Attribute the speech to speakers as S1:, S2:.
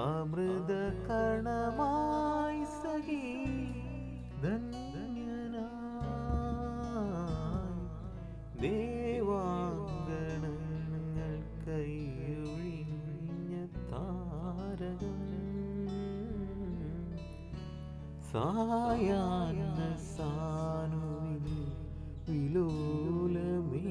S1: അമൃത കണമായി സഖി ധന്യനായി ദേവാങ്കണങ്ങൾ കൈയൊഴിഞ്ഞ താരകം സായാന്ന വിലോലമേ